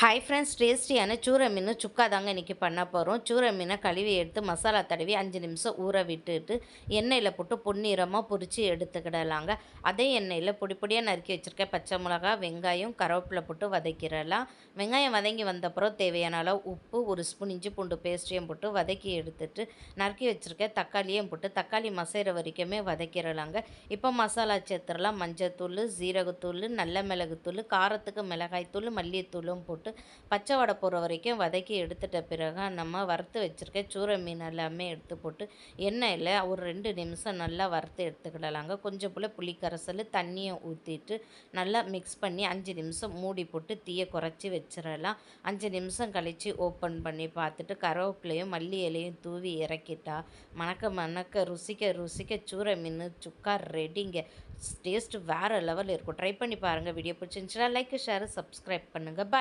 Hi friends டேஸ்டியான சூரை மீன் சுக்கா தாங்க இன்றைக்கி பண்ண போகிறோம் சூரை மீனை கழுவி எடுத்து மசாலா தடவி அஞ்சு நிமிஷம் ஊற விட்டுட்டு எண்ணெயில் போட்டு பொன்னிறமாக பொரித்து எடுத்துக்கிடலாங்க. அதே எண்ணெயில் பொடி பொடியாக நறுக்கி வச்சுருக்க பச்சை மிளகா வெங்காயம் கருவேப்பிலை போட்டு வதக்கிடலாம். வெங்காயம் வதங்கி வந்தப்புறம் தேவையான அளவு உப்பு ஒரு ஸ்பூன் இஞ்சி பூண்டு பேஸ்ட்டையும் போட்டு வதக்கி எடுத்துட்டு நறுக்கி வச்சுருக்க தக்காளியும் போட்டு தக்காளி மசைகிற வரைக்குமே வதக்கிடலாங்க. இப்போ மசாலா சேர்த்துடலாம். மஞ்சத்தூள் ஜீரகத்தூள் நல்ல மிளகுத்தூள் காரத்துக்கு மிளகாய்த்தூள் மல்லித்தூளும் போட்டு போட்டு பச்சை வடை போடுற வரைக்கும் வதக்கி எடுத்துட்ட பிறகு நம்ம வறுத்து வச்சுருக்க சூரை மீன் எல்லாமே எடுத்து போட்டு எண்ணெயில் ஒரு ரெண்டு நிமிஷம் நல்லா வறுத்து எடுத்துக்கிடலாங்க. கொஞ்சம் போல் புளிக்கரைசல் தண்ணியை ஊற்றிட்டு நல்லா மிக்ஸ் பண்ணி அஞ்சு நிமிஷம் மூடி போட்டு தீயை குறைச்சி வச்சிடலாம். அஞ்சு நிமிஷம் கழித்து ஓப்பன் பண்ணி பார்த்துட்டு கருவேப்பிலையும் மல்லி இலையும் தூவி இறக்கிட்டா மணக்க மணக்க ருசிக்க ருசிக்க சூரை மீன் சுக்கா ரெடிங்க டேஸ்ட் வேறு லெவலில் இருக்கும். ட்ரை பண்ணி பாருங்கள் வீடியோ பிடிச்சிருந்துச்சுன்னா லைக் ஷேர் சப்ஸ்கிரைப் பண்ணுங்கள் பாய்